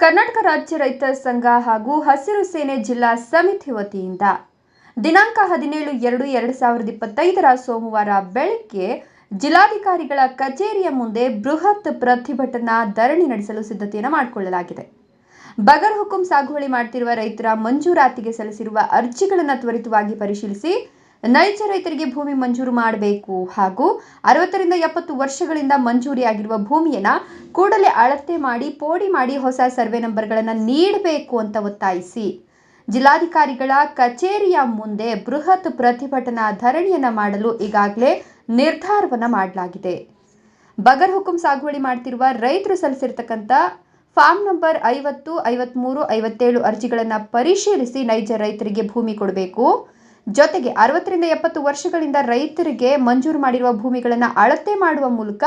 ಕರ್ನಾಟಕ ರಾಜ್ಯ ರೈತ ಸಂಘ ಹಾಗೂ ಹಸಿರು ಸೇನೆ ಜಿಲ್ಲಾ ಸಮಿತಿ ವತಿಯಿಂದ ದಿನಾಂಕ ಹದಿನೇಳು ಎರಡು ಎರಡು ಸಾವಿರದ ಇಪ್ಪತ್ತೈದರ ಸೋಮವಾರ ಬೆಳಗ್ಗೆ ಜಿಲ್ಲಾಧಿಕಾರಿಗಳ ಕಚೇರಿಯ ಮುಂದೆ ಬೃಹತ್ ಪ್ರತಿಭಟನಾ ಧರಣಿ ನಡೆಸಲು ಸಿದ್ಧತೆಯನ್ನು ಮಾಡಿಕೊಳ್ಳಲಾಗಿದೆ. ಬಗರ್ ಹುಕುಂ ಸಾಗುವಳಿ ಮಾಡ್ತಿರುವ ರೈತರ ಮಂಜೂರಾತಿಗೆ ಸಲ್ಲಿಸಿರುವ ಅರ್ಜಿಗಳನ್ನು ತ್ವರಿತವಾಗಿ ಪರಿಶೀಲಿಸಿ ನೈಜ ರೈತರಿಗೆ ಭೂಮಿ ಮಂಜೂರು ಮಾಡಬೇಕು ಹಾಗೂ ಅರವತ್ತರಿಂದ ಎಪ್ಪತ್ತು ವರ್ಷಗಳಿಂದ ಮಂಜೂರಿಯಾಗಿರುವ ಭೂಮಿಯನ್ನು ಕೂಡಲೇ ಅಳತೆ ಮಾಡಿ, ಪೋಡಿ ಮಾಡಿ ಹೊಸ ಸರ್ವೆ ನಂಬರ್ಗಳನ್ನು ನೀಡಬೇಕು ಅಂತ ಒತ್ತಾಯಿಸಿ. ಜಿಲ್ಲಾಧಿಕಾರಿಗಳ ಕಚೇರಿಯ ಮುಂದೆ ಬೃಹತ್ ಪ್ರತಿಭಟನಾ ಧರಣಿಯನ್ನು ಮಾಡಲು ಈಗಾಗಲೇ ನಿರ್ಧಾರವನ್ನು ಮಾಡಲಾಗಿದೆ. ಬಗರ್ ಹುಕುಂ ಸಾಗುವಳಿ ಮಾಡ್ತಿರುವ ರೈತರು ಸಲ್ಲಿಸಿರ್ತಕ್ಕಂಥ ಫಾರ್ಮ್ ನಂಬರ್ ಐವತ್ತು ಐವತ್ತ್ಮೂರು ಐವತ್ತೇಳು ಅರ್ಜಿಗಳನ್ನು ಪರಿಶೀಲಿಸಿ ನೈಜ ರೈತರಿಗೆ ಭೂಮಿ ಕೊಡಬೇಕು. ಜೊತೆಗೆ ಅರವತ್ತರಿಂದ ಎಪ್ಪತ್ತು ವರ್ಷಗಳಿಂದ ರೈತರಿಗೆ ಮಂಜೂರು ಮಾಡಿರುವ ಭೂಮಿಗಳನ್ನು ಅಳತೆ ಮಾಡುವ ಮೂಲಕ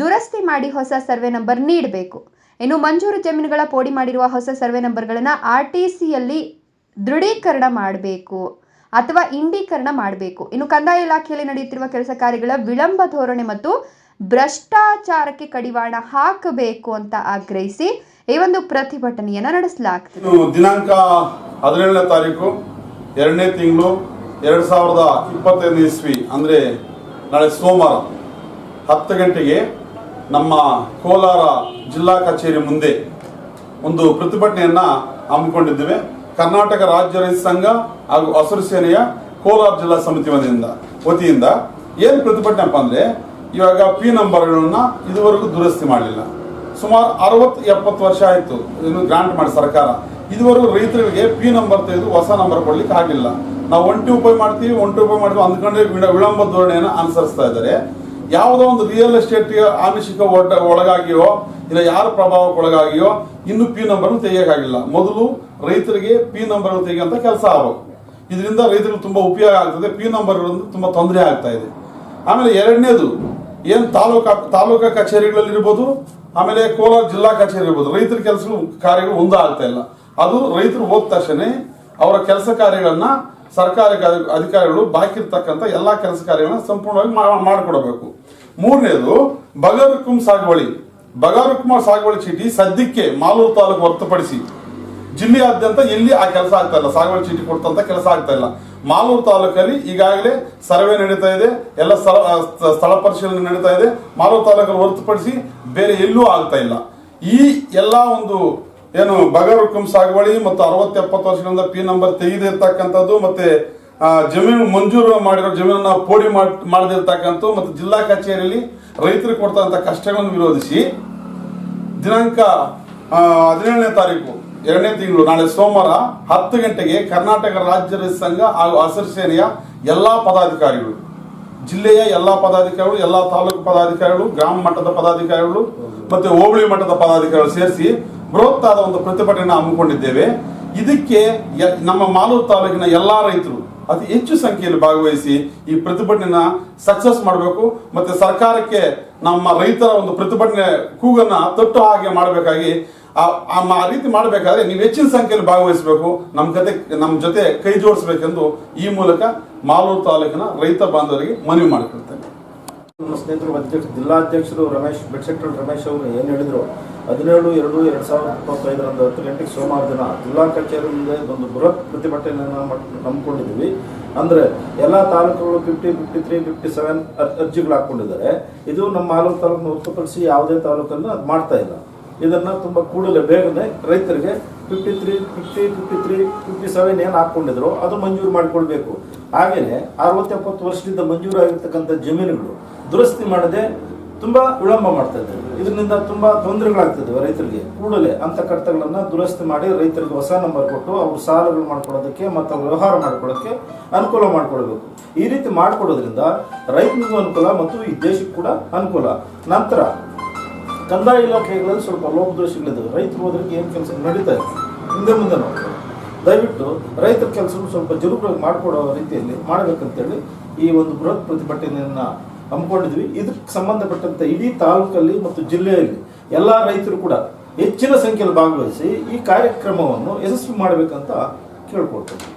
ದುರಸ್ತಿ ಮಾಡಿ ಹೊಸ ಸರ್ವೆ ನಂಬರ್ ನೀಡಬೇಕು. ಇನ್ನು ಮಂಜೂರು ಜಮೀನುಗಳ ಪೋಡಿ ಮಾಡಿರುವ ಹೊಸ ಸರ್ವೆ ನಂಬರ್ಗಳನ್ನು ಆರ್ ಟಿ ಸಿಯಲ್ಲಿ ದೃಢೀಕರಣ ಮಾಡಬೇಕು ಅಥವಾ ಇಂಡೀಕರಣ ಮಾಡಬೇಕು. ಇನ್ನು ಕಂದಾಯ ಇಲಾಖೆಯಲ್ಲಿ ನಡೆಯುತ್ತಿರುವ ಕೆಲಸ ಕಾರ್ಯಗಳ ವಿಳಂಬ ಧೋರಣೆ ಮತ್ತು ಭ್ರಷ್ಟಾಚಾರಕ್ಕೆ ಕಡಿವಾಣ ಹಾಕಬೇಕು ಅಂತ ಆಗ್ರಹಿಸಿ ಈ ಒಂದು ಪ್ರತಿಭಟನೆಯನ್ನು ನಡೆಸಲಾಗ್ತದೆ. ದಿನಾಂಕ ಹದಿನೇಳನೇ ತಾರೀಕು, ಎರಡನೇ ತಿಂಗಳು ಎರಡು ಸಾವಿರದ ಇಪ್ಪತ್ತೈದನೇ ಇಸ್ವಿ, ಅಂದರೆ ನಾಳೆ ಸೋಮವಾರ ಹತ್ತು ಗಂಟೆಗೆ ನಮ್ಮ ಕೋಲಾರ ಜಿಲ್ಲಾ ಕಚೇರಿ ಮುಂದೆ ಒಂದು ಪ್ರತಿಭಟನೆಯನ್ನು ಹಮ್ಮಿಕೊಂಡಿದ್ದೇವೆ. ಕರ್ನಾಟಕ ರಾಜ್ಯ ರೈತ ಸಂಘ ಹಾಗೂ ಹಸಿರು ಸೇನೆಯ ಕೋಲಾರ ಜಿಲ್ಲಾ ಸಮಿತಿ ವತಿಯಿಂದ ವತಿಯಿಂದ ಏನು ಪ್ರತಿಭಟನೆ ಅಪ್ಪ ಅಂದರೆ, ಇವಾಗ ಪಿ ನಂಬರ್ಗಳನ್ನು ಇದುವರೆಗೂ ದುರಸ್ತಿ ಮಾಡಲಿಲ್ಲ. ಸುಮಾರು ಅರವತ್ತು ಎಪ್ಪತ್ತು ವರ್ಷ ಆಯಿತು ಇನ್ನು ಗ್ರಾಂಟ್ ಮಾಡಿ ಸರ್ಕಾರ. ಇದುವರೆಗೂ ರೈತರಿಗೆ ಪಿ ನಂಬರ್ ತೆಗೆದು ಹೊಸ ನಂಬರ್ ಕೊಡ್ಲಿಕ್ಕೆ ಆಗಿಲ್ಲ. ನಾವು ಒಂಟಿ ಉಪಯೋಗ ಮಾಡ್ತೀವಿ ಒಂಟಿ ಉಪಯೋಗ ಮಾಡ್ತೀವಿ ಅಂದ್ಕೊಂಡ್ರೆ ವಿಳ- ವಿಳಂಬ ಧೋರಣೆಯನ್ನು ಅನುಸರಿಸ್ತಾ ಇದ್ದಾರೆ. ಯಾವುದೋ ಒಂದು ರಿಯಲ್ ಎಸ್ಟೇಟ್ ಆಮಿಷಿಕ ಒಳಗಾಗಿಯೋ, ಇಲ್ಲ ಯಾರ ಪ್ರಭಾವಕ್ಕೆ ಒಳಗಾಗಿಯೋ, ಇನ್ನು ಪಿ ನಂಬರ್ ತೆಗಿಯಕ್ಕಾಗಿಲ್ಲ. ಮೊದಲು ರೈತರಿಗೆ ಪಿ ನಂಬರ್ ತೆಗೆಯುವಂತ ಕೆಲಸ ಆಗಬೇಕು. ಇದರಿಂದ ರೈತರಿಗೆ ತುಂಬಾ ಉಪಯೋಗ ಆಗ್ತದೆ ಪಿ ನಂಬರ್ ತುಂಬಾ ತೊಂದರೆ ಆಗ್ತಾ ಇದೆ. ಆಮೇಲೆ ಎರಡನೇದು, ಏನು ತಾಲೂಕಾ ತಾಲೂಕಾ ಕಚೇರಿಗಳಲ್ಲಿ ಇರ್ಬೋದು, ಆಮೇಲೆ ಕೋಲಾರ ಜಿಲ್ಲಾ ಕಚೇರಿ ಇರ್ಬೋದು, ರೈತರ ಕೆಲಸಗಳು ಕಾರ್ಯಗಳು ಒಂದಾಗ್ತಾ ಆಗ್ತಾ ಇಲ್ಲ. ಅದು ರೈತರು ಹೋದ ತಕ್ಷಣ ಅವರ ಕೆಲಸ ಕಾರ್ಯಗಳನ್ನ ಸರ್ಕಾರಿ ಅಧಿ- ಅಧಿಕಾರಿಗಳು ಬಾಕಿ ಇರ್ತಕ್ಕಂಥ ಎಲ್ಲಾ ಕೆಲಸ ಕಾರ್ಯಗಳನ್ನ ಸಂಪೂರ್ಣವಾಗಿ ಮಾಡಿಕೊಡಬೇಕು. ಮೂರನೇದು ಬಗರುಕುಂ ಸಾಗುವಳಿ. ಬಗರುಕುಮ ಸಾಗುವಳಿ ಚೀಟಿ ಸದ್ಯಕ್ಕೆ ಮಾಲೂರು ತಾಲೂಕು ಹೊರತುಪಡಿಸಿ ಜಿಲ್ಲೆಯಾದ್ಯಂತ ಎಲ್ಲಿ ಆ ಕೆಲಸ ಆಗ್ತಾ ಇಲ್ಲ. ಸಾಗುವಳಿ ಚೀಟಿ ಕೊಡ್ತಂತ ಕೆಲಸ ಆಗ್ತಾ ಇಲ್ಲ. ಮಾಲೂರು ತಾಲೂಕಲ್ಲಿ ಈಗಾಗಲೇ ಸರ್ವೆ ನಡೀತಾ ಇದೆ. ಎಲ್ಲ ಸ್ಥಳ ಸ್ಥಳ ಪರಿಶೀಲನೆ ನಡೀತಾ ಇದೆ. ಮಾಲೂರು ತಾಲೂಕಲ್ಲಿ ಹೊರತುಪಡಿಸಿ ಬೇರೆ ಎಲ್ಲೂ ಆಗ್ತಾ ಇಲ್ಲ. ಈ ಎಲ್ಲಾ ಒಂದು ಏನು ಬಗರುಕುಂ ಸಾಗುವಳಿ ಮತ್ತು ಅರವತ್ತು ಎಪ್ಪತ್ತು ವರ್ಷಗಳಿಂದ ಪಿ ನಂಬರ್ ತೆಗೆದಿರ್ತಕ್ಕಂಥದ್ದು ಮತ್ತೆ ಜಮೀನು ಮಂಜೂರು ಮಾಡಿರೋ ಜಮೀನನ್ನ ಪೋಡಿ ಮಾಡ್- ಮಾಡದಿರ್ತಕ್ಕಂಥ ಮತ್ತು ಜಿಲ್ಲಾ ಕಚೇರಿಯಲ್ಲಿ ರೈತರಿಗೆ ಕೊಡ್ತಕ್ಕಂಥ ಕಷ್ಟಗಳನ್ನು ವಿರೋಧಿಸಿ ದಿನಾಂಕ ಹದಿನೇಳನೇ ತಾರೀಕು, ಎರಡನೇ ತಿಂಗಳು ನಾಳೆ ಸೋಮವಾರ ಹತ್ತು ಗಂಟೆಗೆ ಕರ್ನಾಟಕ ರಾಜ್ಯ ರೈತ ಸಂಘ ಹಾಗೂ ಹಸಿರು ಸೇನೆಯ ಎಲ್ಲ ಪದಾಧಿಕಾರಿಗಳು, ಜಿಲ್ಲೆಯ ಎಲ್ಲಾ ಪದಾಧಿಕಾರಿಗಳು, ಎಲ್ಲಾ ತಾಲೂಕು ಪದಾಧಿಕಾರಿಗಳು, ಗ್ರಾಮ ಮಟ್ಟದ ಪದಾಧಿಕಾರಿಗಳು ಮತ್ತೆ ಹೋಬಳಿ ಮಟ್ಟದ ಪದಾಧಿಕಾರಿಗಳು ಸೇರಿಸಿ ಬೃಹತ್ತಾದ ಒಂದು ಪ್ರತಿಭಟನೆ ಹಮ್ಮಿಕೊಂಡಿದ್ದೇವೆ. ಇದಕ್ಕೆ ನಮ್ಮ ಮಾಲೂರು ತಾಲೂಕಿನ ಎಲ್ಲಾ ರೈತರು ಅತಿ ಹೆಚ್ಚು ಸಂಖ್ಯೆಯಲ್ಲಿ ಭಾಗವಹಿಸಿ ಈ ಪ್ರತಿಭಟನೆನ ಸಕ್ಸಸ್ ಮಾಡಬೇಕು. ಮತ್ತೆ ಸರ್ಕಾರಕ್ಕೆ ನಮ್ಮ ರೈತರ ಒಂದು ಪ್ರತಿಭಟನೆ ಕೂಗನ್ನ ತಟ್ಟು ಹಾಗೆ ಮಾಡಬೇಕಾಗಿ, ಆ ರೀತಿ ಮಾಡಬೇಕಾದ್ರೆ ನೀವು ಹೆಚ್ಚಿನ ಸಂಖ್ಯೆಯಲ್ಲಿ ಭಾಗವಹಿಸಬೇಕು. ನಮ್ಮ ಜೊತೆ ನಮ್ಮ ಜೊತೆ ಕೈ ಜೋಡಿಸಬೇಕೆಂದು ಈ ಮೂಲಕ ಮಾಲೂರು ತಾಲೂಕಿನ ರೈತ ಬಾಂಧವರಿಗೆ ಮನವಿ ಮಾಡಿಕೊಳ್ತೇನೆ. ನಮ್ಮ ಸ್ನೇಹಿತರು, ಅಧ್ಯಕ್ಷ, ಜಿಲ್ಲಾಧ್ಯಕ್ಷರು ರಮೇಶ್, ಬೆಡ್ ಸೆಕ್ಟರ್ ರಮೇಶ್ ಅವರು ಏನು ಹೇಳಿದ್ರು ಹದಿನೇಳು, ಎರಡು ಎರಡು ಸಾವಿರದ ಇಪ್ಪತ್ತೈದರಂದು ಹತ್ತು ಗಂಟೆಗೆ ಸೋಮವಾರ ದಿನ ಜಿಲ್ಲಾ ಕಚೇರಿ ಮುಂದೆ ಒಂದು ಬೃಹತ್ ಪ್ರತಿಭಟನೆಯನ್ನು ನಂಬ್ಕೊಂಡಿದ್ದೀವಿ ಅಂದರೆ ಎಲ್ಲ ತಾಲೂಕುಗಳು fifty fifty three fifty seven ಅರ್ಜಿಗಳು ಹಾಕ್ಕೊಂಡಿದ್ದಾರೆ. ಇದು ನಮ್ಮ ಆಲೂರು ತಾಲೂಕನ್ನು ಹೊರತುಪಡಿಸಿ ಯಾವುದೇ ತಾಲೂಕನ್ನು ಅದು ಮಾಡ್ತಾ ಇಲ್ಲ. ಇದನ್ನು ತುಂಬ ಕೂಡಲೇ ಬೇಗನೆ ರೈತರಿಗೆ fifty three fifty fifty three fifty seven ಏನು ಹಾಕ್ಕೊಂಡಿದ್ರು ಅದು ಮಂಜೂರು ಮಾಡಿಕೊಳ್ಬೇಕು. ಹಾಗೆಯೇ ಅರವತ್ತೆಪ್ಪತ್ತು ವರ್ಷದಿಂದ ಮಂಜೂರಾಗಿರ್ತಕ್ಕಂಥ ಜಮೀನುಗಳು ದುರಸ್ತಿ ಮಾಡದೆ ತುಂಬಾ ವಿಳಂಬ ಮಾಡ್ತಾ ಇದ್ದಾರೆ. ಇದರಿಂದ ತುಂಬಾ ತೊಂದರೆಗಳಾಗ್ತಿದ್ದಾವೆ ರೈತರಿಗೆ. ಕೂಡಲೇ ಅಂತ ಕರ್ತಗಳನ್ನು ದುರಸ್ತಿ ಮಾಡಿ ರೈತರಿಗೆ ಹೊಸ ನಂಬರ್ ಕೊಟ್ಟು ಅವ್ರ ಸಾಲಗಳು ಮಾಡ್ಕೊಡೋದಕ್ಕೆ ಮತ್ತು ವ್ಯವಹಾರ ಮಾಡ್ಕೊಳ್ಳೋಕ್ಕೆ ಅನುಕೂಲ ಮಾಡಿಕೊಡ್ಬೇಕು ಈ ರೀತಿ ಮಾಡಿಕೊಡೋದ್ರಿಂದ ರೈತನಿಗೂ ಅನುಕೂಲ ಮತ್ತು ಈ ದೇಶಕ್ಕೆ ಕೂಡ ಅನುಕೂಲ. ನಂತರ ಕಂದಾಯ ಇಲಾಖೆಗಳಲ್ಲಿ ಸ್ವಲ್ಪ ಲೋಪದೋಷಗಳಿದ್ದಾವೆ. ರೈತರು ಹೋದ್ರಿಗೆ ಏನು ಕೆಲಸ ನಡೀತಾ ಇದೆ? ಹಿಂದೆ ಮುಂದೆ ನೋಡ್ತಾರೆ ದಯವಿಟ್ಟು ರೈತರ ಕೆಲಸವನ್ನು ಸ್ವಲ್ಪ ಜರುಗುವಾಗಿ ಮಾಡಿಕೊಡೋ ರೀತಿಯಲ್ಲಿ ಮಾಡಬೇಕಂತೇಳಿ ಈ ಒಂದು ಬೃಹತ್ ಪ್ರತಿಭಟನೆಯನ್ನ ಹಮ್ಮಿಕೊಂಡಿದ್ವಿ. ಇದಕ್ಕೆ ಸಂಬಂಧಪಟ್ಟಂತೆ ಇಡೀ ತಾಲೂಕಲ್ಲಿ ಮತ್ತು ಜಿಲ್ಲೆಯಲ್ಲಿ ಎಲ್ಲ ರೈತರು ಕೂಡ ಹೆಚ್ಚಿನ ಸಂಖ್ಯೆಯಲ್ಲಿ ಭಾಗವಹಿಸಿ ಈ ಕಾರ್ಯಕ್ರಮವನ್ನು ಯಶಸ್ವಿ ಮಾಡಬೇಕಂತ ಕೇಳ್ಕೊಳ್ತೇವೆ.